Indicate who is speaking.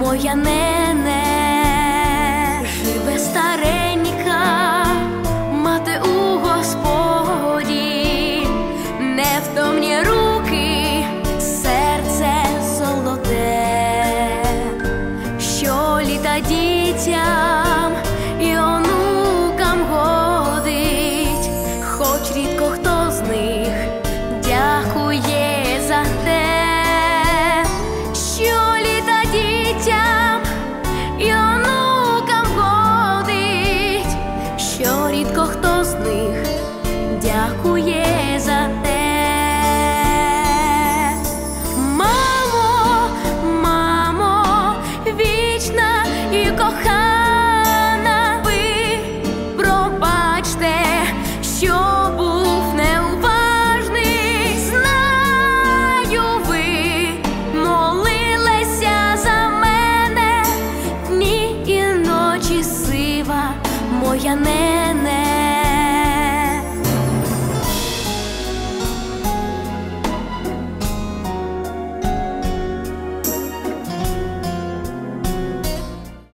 Speaker 1: моя нене, живе старенька, мати у Господі, невтомні руки, серце золоте, що літа дітя. Моя нене